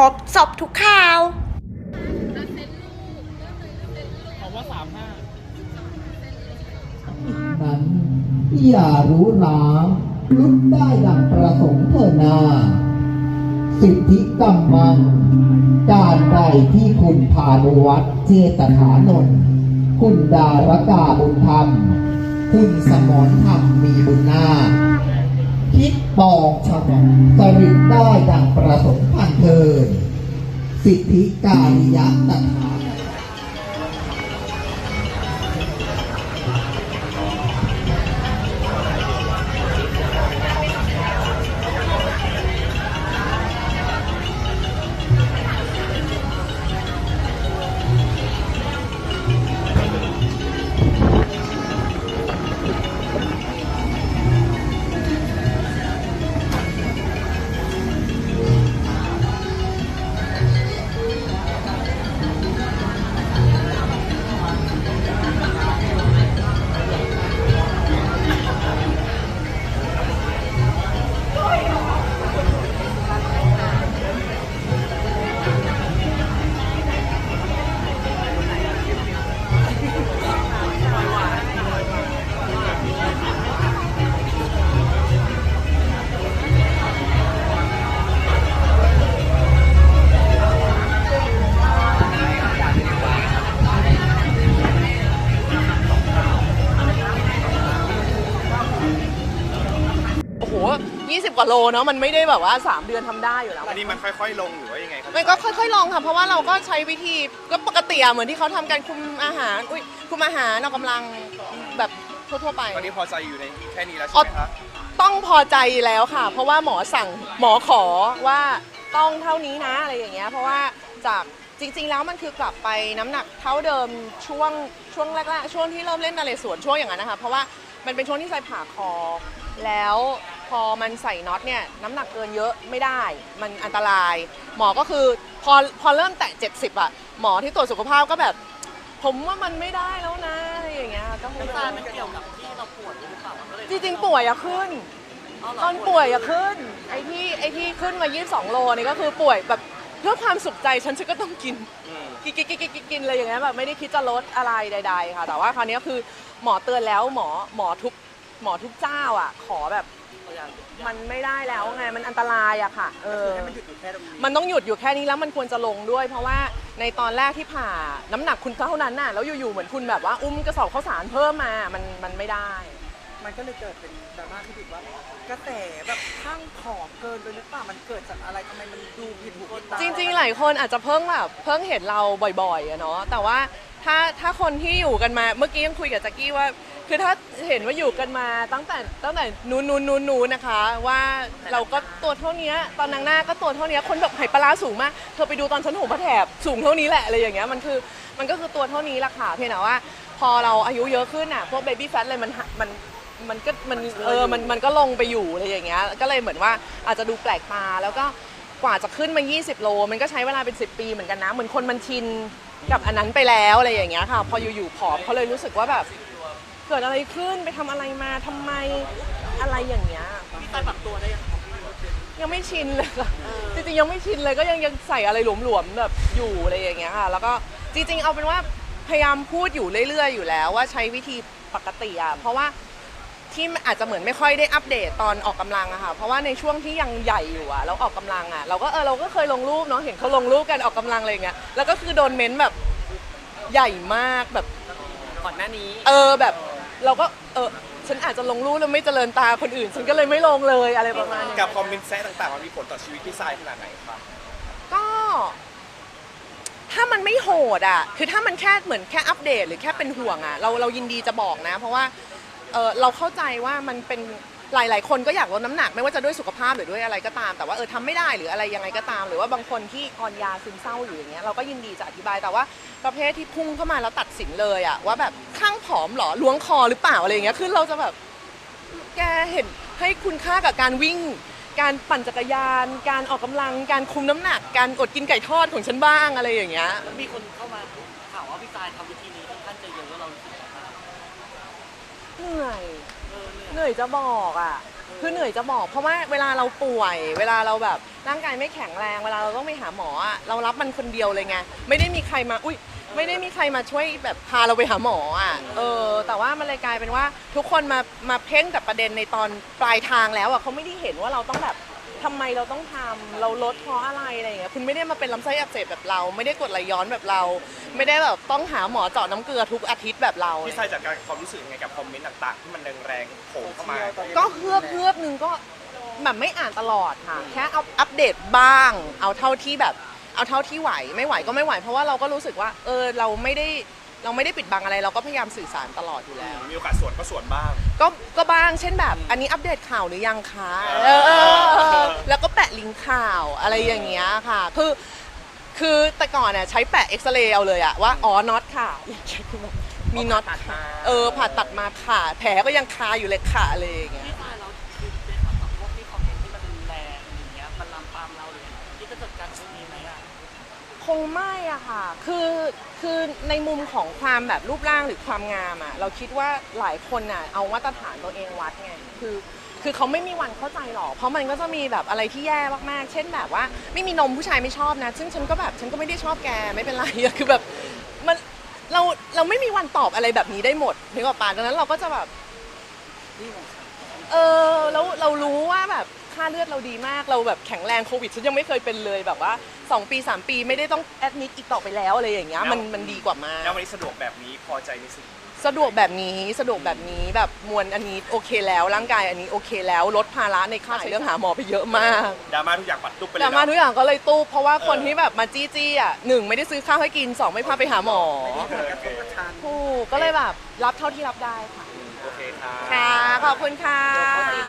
รบสบทุกข่าวผมว่าสามห้านั้นอย่ารู้ล้าลุกได้ดังประสงค์เถิดนา สิทธิกรรมัง การใดที่คุณพานุวัตรเจตถานนท์คุณดารกาบุญธรรม คุณสมรธรรมมีบุญนาคิดปองฉลองสริตได้ดังประสงค์ สิทธิกาลิยะตถา 20 กว่าโลเนาะมันไม่ได้แบบว่า 3 เดือนทำได้อยู่แล้ว อันนี้มันค่อยๆ ลงหรือว่ายังไงครับมันก็ค่อยๆ ลองค่ะ เพราะว่าเราก็ใช้วิธีก็ปกติอะเหมือนที่เขาทำการคุมอาหาร อุ้ยคุมอาหารออกกำลังแบบทั่วๆไป ตอนนี้พอใจอยู่ในแค่นี้แล้วใช่ไหมคะ ต้องพอใจแล้วค่ะ เพราะว่าหมอสั่งหมอขอว่าต้องเท่านี้นะอะไรอย่างเงี้ยเพราะว่าจากจริง ๆ แล้วมันคือกลับไปน้ำหนักเท่าเดิมช่วงช่วงแรกๆช่วงที่เริ่มเล่นนาเรศวรช่วงอย่างนั้นนะคะเพราะว่ามันเป็นช่วงที่ใส่ผ่าคอแล้ว พอมันใส่น็อตเนี่ยน้ำหนักเกินเยอะไม่ได้ มันอันตราย หมอก็คือพอพอเริ่มแตะ 70 อะ หมอที่ตรวจสุขภาพก็แบบ ผมว่ามันไม่ได้แล้วนะอะไรอย่างเงี้ยก็คงจะมันเกี่ยวกับที่เราป่วยหรือเปล่าจริงๆป่วยอะขึ้นตอนป่วยอะขึ้น ไอ้ที่ไอ้ที่ขึ้นมา 22 โลนี่ก็คือป่วยแบบเพื่อความสุขใจฉันฉันก็ต้องกินอืมกินกินกินกินกินกินเลยอย่างเงี้ยแบบไม่ได้คิดจะลดอะไรใด ๆ ค่ะ แต่ว่าคราวนี้คือหมอเตือนแล้วหมอหมอทุกหมอทุกเจ้าอะ ขอแบบ มันไม่ได้แล้วไงมันอันตรายอะค่ะเออมันต้องหยุดอยู่แค่นี้แล้วมันควรจะลงด้วย เพราะว่าในตอนแรกที่ผ่าน้ำหนักคุณเท่านั้นน่ะแล้วอยู่ๆเหมือนคุณแบบว่าอุ้มกระสอบข้าวสารเพิ่มมามันมันไม่ได้ มันก็เลยเกิดเป็นดราม่าที่ผิดว่ากระแสแบบข้างผอมเกินไปหรือเปล่ามันเกิดจากอะไรทำไมมันดูผิดหูผิดตาจริงๆ หลายคนอาจจะเพิ่งแบบเพิ่งเห็นเราบ่อยๆอะเนาะแต่ว่า ถ้าถ้าคนที่อยู่กันมาเมื่อกี้ยังคุยกับแจ็กกี้ว่า คือถ้าเห็นว่าอยู่กันมาตั้งแต่ตั้งแต่นู้นนู้นนู้นนู้นนะคะ ว่าเราก็ตัวเท่านี้ตอนนางหน้าก็ตัวเท่านี้คนแบบไหปลาร้าสูงมากเธอไปดูตอนฉันหูพระแถบสูงเท่านี้แหละอะไรอย่างเงี้ยมันคือมันก็คือตัวเท่านี้ละค่ะเพียงแต่ว่า พอเราอายุเยอะขึ้นอะพวกเบบี้แฟทเลยมันหะมันมันก็มันเออมันมันก็ลงไปอยู่อะไรอย่างเงี้ยก็เลยเหมือนว่าอาจจะดูแปลกตาแล้วก็กว่าจะขึ้นมา 20 โล มันก็ใช้เวลาเป็น 10 ปีเหมือนกันนะ เหมือนคนมันชิน กับอันนั้นไปแล้วอะไรอย่างเงี้ยค่ะ พออยู่ๆผอมเขาเลยรู้สึกว่าแบบ เกิดอะไรขึ้นไปทำอะไรมาทำไมอะไรอย่างเงี้ยพี่ตายปรับตัวได้ยังยังไม่ชินเลยค่ะจริงๆยังไม่ชินเลยก็ยังยังใส่อะไรหลวมๆแบบอยู่อะไรอย่างเงี้ยค่ะ แล้วก็จริงๆเอาเป็นว่าพยายามพูดอยู่เรื่อยๆอยู่แล้วว่าใช้วิธีปกติอะเพราะว่า ที่อาจจะเหมือนไม่ค่อยได้อัปเดตตอนออกกำลังอะค่ะ เพราะว่าในช่วงที่ยังใหญ่อยู่อะแล้วออกกำลังอะเราก็เออเราก็เคยลงรูปเนาะเห็นเขาลงรูปกันออกกำลังอะไรอย่างเงี้ยแล้วก็คือโดนเม้นต์แบบใหญ่มากแบบก่อนหน้านี้ เออแบบเราก็เออฉันอาจจะลงรูปแล้วไม่เจริญตาคนอื่น ฉันก็เลยไม่ลงเลยอะไรประมาณนี้กับคอมเมนต์แซะต่างๆมันมีผลต่อชีวิตพี่ทรายขนาดไหนครับก็ถ้ามันไม่โหดอะ คือถ้ามันแค่เหมือนแค่อัปเดต หรือแค่เป็นห่วงอะ เราเรายินดีจะบอกนะ เพราะว่า เออเราเข้าใจว่ามันเป็นหลาย ๆ คนก็อยากลดน้ำหนักไม่ว่าจะด้วยสุขภาพหรือด้วยอะไรก็ตาม แต่ว่าเออทำไม่ได้หรืออะไรยังไงก็ตาม หรือว่าบางคนที่กอนยาซึมเศร้าอยู่อย่างเงี้ยเราก็ยินดีจะอธิบายแต่ว่าประเภทที่พุ่งเข้ามาแล้วตัดสินเลยอะว่าแบบข้างผอมเหรอล้วงคอหรือเปล่าอะไรอย่างเงี้ยคือเราจะแบบ แกเห็นให้คุณค่ากับการวิ่ง การปั่นจักรยาน การออกกำลัง การคุมน้ำหนัก การอดกินไก่ทอดของฉันบ้างอะไรอย่างเงี้ย มีคนเข้ามาข่าวว่าพี่ตายทำวิธีนี้ เหนื่อย เหนื่อยจะบอกอะ คือเหนื่อยจะบอก เพราะว่าเวลาเราป่วย เวลาเราแบบร่างกายไม่แข็งแรง เวลาเราต้องไปหาหมออะเรารับมันคนเดียวเลยไง ไม่ได้มีใครมา อุ้ยไม่ได้มีใครมาช่วยแบบพาเราไปหาหมออะ เออ แต่ว่ามันเลยกลายเป็นว่าทุกคนมา มาเพ่งแต่ประเด็นในตอนปลายทางแล้วอะเขาไม่ได้เห็นว่าเราต้องแบบ ทำไมเราต้องทำเราลดเพราะอะไรอะไรอย่างเงี้ยคุณไม่ได้มาเป็นลำไส้อักเสบแบบเรา ไม่ได้กดไหลย้อนแบบเรา ไม่ได้แบบต้องหาหมอเจาะน้ำเกลือทุกอาทิตย์แบบเรา พี่ทรายจัดการกับความรู้สึกยังไงกับคอมเมนต์ต่างๆ ที่มันแรงๆโผล่เข้ามาก็เฮือบเฮือบหนึ่งก็แบบไม่อ่านตลอดค่ะ แค่เอาอัปเดตบ้าง เอาเท่าที่แบบ เอาเท่าที่ไหว ไม่ไหวก็ไม่ไหว เพราะว่าเราก็รู้สึกว่า เออ เราไม่ได้ เราไม่ได้ปิดบังอะไรเราก็พยายามสื่อสารตลอดอยู่แล้ว มีโอกาสสวนก็สวนบ้าง ก็ก็บ้างเช่นแบบ อันนี้อัปเดตข่าวหรือยังคะเออเออเออแล้วก็แปะลิงก์ข่าวอะไรอย่างเงี้ยค่ะ คือ คือแต่ก่อนเนี่ยใช้แปะเอ็กซเรย์เอาเลยอะว่าอ๋อน็อตค่ะอย่างเงี้ยคือแบบมีน็อตค่ะเออผ่าตัดมาค่ะแผลก็ยังคาอยู่เลยค่ะอะไรอย่างเงี้ย งไม่อะค่ะ คือคือในมุมของความแบบรูปร่างหรือความงามอะเราคิดว่าหลายคนอะเอามาตรฐานตัวเองวัดไงคือคือเขาไม่มีวันเข้าใจหรอก เพราะมันก็จะมีแบบอะไรที่แย่มากๆ เช่นแบบว่าไม่มีนมผู้ชายไม่ชอบนะ ซึ่งฉันก็แบบฉันก็ไม่ได้ชอบแกไม่เป็นไรอะคือแบบมันเราเราไม่มีวันตอบอะไรแบบนี้ได้หมดนึกออกปะดังนั้นเราก็จะแบบ เออแล้วเรารู้ว่าแบบ ค่าเลือดเราดีมากเราแบบแข็งแรงโควิดฉันยังไม่เคยเป็นเลยแบบว่า 2 ปี 3 ปีไม่ได้ต้องแอดมิดอีกต่อไปแล้วอะไรอย่างเงี้ยมันมันดีกว่ามากแล้ววันนี้สะดวกแบบนี้พอใจในสิ่งนี้สะดวกแบบนี้สะดวกแบบนี้แบบมวลอันนี้โอเคแล้วร่างกายอันนี้โอเคแล้วลดภาระในค่าใช้เรื่องหาหมอไปเยอะมากดราม่าทุกอย่างปัดตุ๊บไปเลยแต่เนมาอะทุกอย่างก็เลยตู้เพราะว่าคนเออที่แบบมาจี้จี้อะหนึ่งไม่ได้ซื้อข้าวให้กินสองไม่พาไปหาหมอไม่ได้ผลกระทบกระชันถูกก็เลยแบบรับเท่าที่รับได้ค่ะโอเคครับค่ะขอบคุณค่ะ